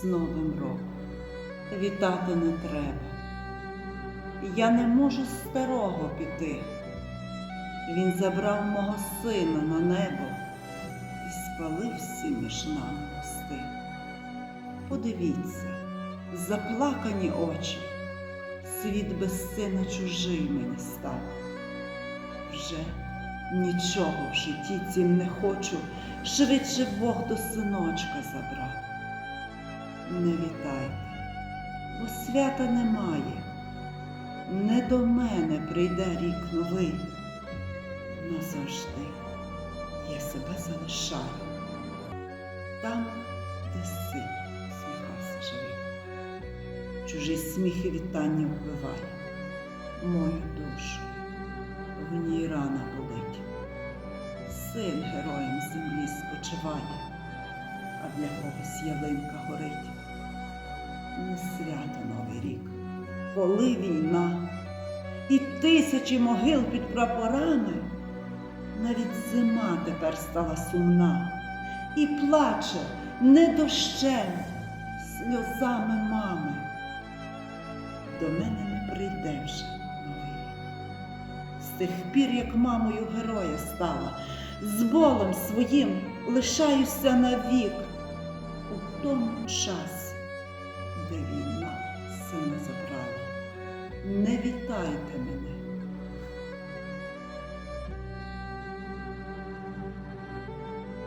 з Новим роком. Вітати не треба. Я не можу з старого піти. Він забрав мого сина на небо і спалив всі між нами мости. Подивіться, заплакані очі, світ без сина чужий мені став. Вже нічого в житті цім не хочу, швидше Бог до синочка забрав. Не вітайте, бо свята немає, не до мене прийде рік новий. Назавжди я себе залишаю там, де син сміхався живий. Чужий сміх і вітання вбиває мою душу, в ній рана болить. Син героєм землі спочиває, для когось ялинка горить. Не свято Новий рік, коли війна і тисячі могил під прапорами, навіть зима тепер стала сумна і плаче не дощем, сльозами мами. До мене не прийде вже новий рік. З тих пір, як мамою героя стала, з болем своїм лишаюся навік тому час, де війна сина забрала. Не вітайте мене